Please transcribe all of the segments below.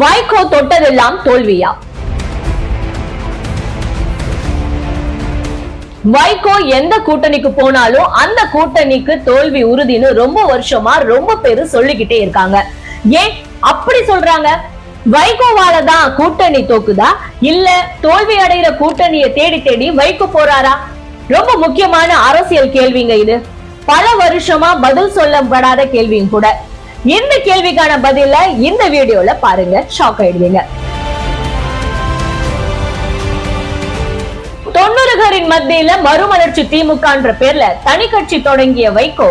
வைகோ தொட்டதெல்லாம் தோல்வியா? வைகோ எந்த கூட்டணிக்கு போனாலும் அந்த கூட்டணிக்கு தோல்வி உறுதின்னு ரொம்ப வருஷமா ரொம்ப பேரு சொல்லிக்கிட்டே இருக்காங்க. ஏன்? அப்படி சொல்றாங்க. வைகோவால தான் கூட்டணி தோக்குதா? இல்ல தோல்வி அடைகிற கூட்டணியை தேடி தேடி வைகோ போறாரா? ரொம்ப முக்கியமான அரசியல் கேள்விங்க இது. பல வருஷமா பதில் சொல்லப்படாத கேள்வியும் கூட. இந்த கேள்விக்கான பதில இந்த வீடியோல பாருங்க. ஷாக் ஆயிடுவீங்க. தொண்ணூறுகளின் மத்தியில மறுமலர்ச்சி திமுகன்ற பேர்ல தனி கட்சி தொடங்கிய வைகோ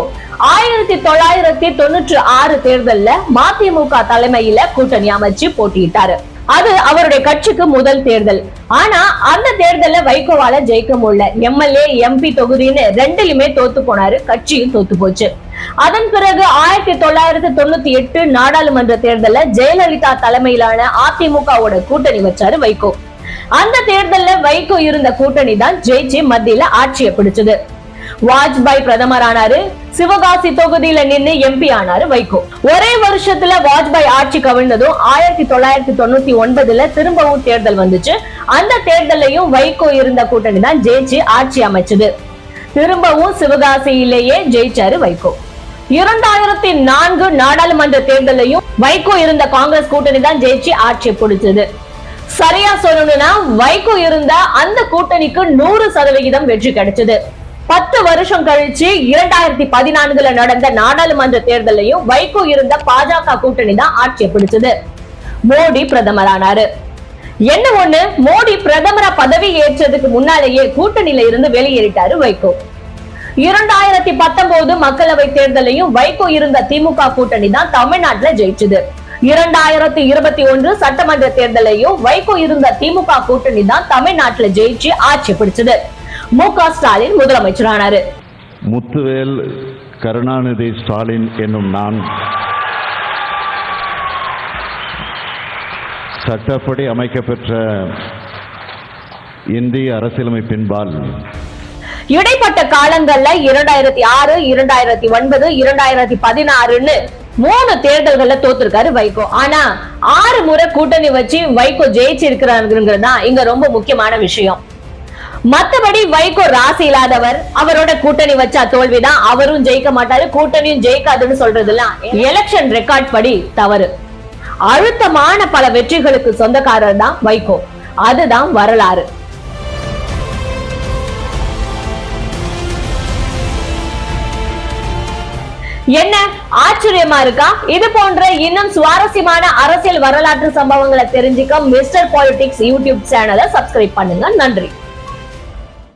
ஆயிரத்தி தொள்ளாயிரத்தி தொண்ணூற்றி ஆறு தேர்தல்ல மதிமுக தலைமையில கூட்டணி அமைச்சு போட்டியிட்டாரு. அது அவருடைய கட்சிக்கு முதல் தேர்தல். ஆனா அந்த தேர்தல்ல வைகோவால ஜெயிக்க முடியல. எம்எல்ஏ எம்பி தொகுதின்னு ரெண்டுலயுமே தோத்து போனாரு கட்சியும் தோத்து போச்சு. அதன் பிறகு ஆயிரத்தி தொள்ளாயிரத்தி தொண்ணூத்தி எட்டு நாடாளுமன்ற தேர்தல்ல ஜெயலலிதா தலைமையிலான அதிமுகவோட கூட்டணி வச்சாரு வைகோ. அந்த தேர்தல்ல வைகோ இருந்த கூட்டணி தான் ஜெயிச்சு மத்தியில ஆட்சியை பிடிச்சது. வாஜ்பாய் பிரதமர் ஆனாரு சிவகாசி தொகுதியில நின்னு எம்பி ஆனாரு வைகோ. ஒரே வருஷத்துல வாஜ்பாய் ஆட்சி கவிழ்ந்ததும் ஆயிரத்தி தொள்ளாயிரத்தி தொண்ணூத்தி ஒன்பதுல திரும்பவும் தேர்தல் வந்துச்சு. அந்த தேர்தலையும் வைகோ இருந்த கூட்டணி தான் ஜெயிச்சு ஆட்சி அமைச்சது. திரும்பவும் சிவகாசியிலேயே ஜெயிச்சாரு வைகோ. இரண்டாயிரத்தி நான்கு நாடாளுமன்ற தேர்தலையும் வைகோ இருந்த காங்கிரஸ் கூட்டணி தான் ஜெயிச்சு ஆட்சியை பிடிச்சது. சரியா சொல்லணும்னா வைகோ இருந்த அந்த கூட்டணிக்கு நூறு சதவிகிதம் வெற்றி கிடைச்சது. பத்து வருஷம் கழிச்சு இரண்டாயிரத்தி பதினான்குல நடந்த நாடாளுமன்ற தேர்தலையும் வைகோ இருந்த பாஜக கூட்டணி தான் ஆட்சியை பிடிச்சது. மோடி பிரதமரானாரு. என்ன ஒண்ணு? மோடி பிரதமரா பதவி ஏற்றதுக்கு முன்னாலேயே கூட்டணியில இருந்து வெளியேறிட்டாரு வைகோ. இரண்டாயிரத்தி பத்தொன்பது மக்களவை தேர்தலையும் வைகோ இருந்த திமுக கூட்டணி தான் தமிழ்நாட்டுல ஜெயிச்சது. இரண்டாயிரத்தி இருபத்தி ஒன்று சட்டமன்ற தேர்தலையும் வைகோ இருந்த திமுக கூட்டணி தான் தமிழ்நாட்டுல ஜெயிச்சு ஆட்சி பிடிச்சது. மு க ஸ்டாலின் முதலமைச்சரானாரு. முத்துவேல் கருணாநிதி ஸ்டாலின் என்னும் நான் சட்டப்படி அமைக்கப்பெற்ற இந்திய அரசியலமைப்பின்பால் இடைப்பட்ட காலங்கள்ல இரண்டாயிரத்தி ஆறு இரண்டாயிரத்தி ஒன்பது இரண்டாயிரத்தி பதினாறுன்னு மூணு தேர்தல்கள்ல தோத்திருக்காரு வைகோ. ஆனா ஆறு முறை கூட்டணி வச்சு வைகோ ஜெயிச்சிருக்கிறாருங்கிறது தான் இங்க ரொம்ப முக்கியமான விஷயம். மத்தபடி வைகோ ராசி இல்லாதவர் அவரோட கூட்டணி வச்சா தோல்விதான். அவரும் ஜெயிக்க மாட்டாரு கூட்டணியும் ஜெயிக்காதுன்னு சொல்றதுலாம் எலெக்ஷன் ரெக்கார்ட் படி தவறு. அழுத்தமான பல வெற்றிகளுக்கு சொந்தக்காரர் தான் வைகோ. அதுதான் வரலாறு. என்ன ஆச்சரியமா இருக்கா? இது போன்ற இன்னும் சுவாரஸ்யமான அரசியல் வரலாற்று சம்பவங்களை தெரிஞ்சுக்க மிஸ்டர் பாலிடிக்ஸ் யூடியூப் சேனலை சப்ஸ்கிரைப் பண்ணுங்க. நன்றி.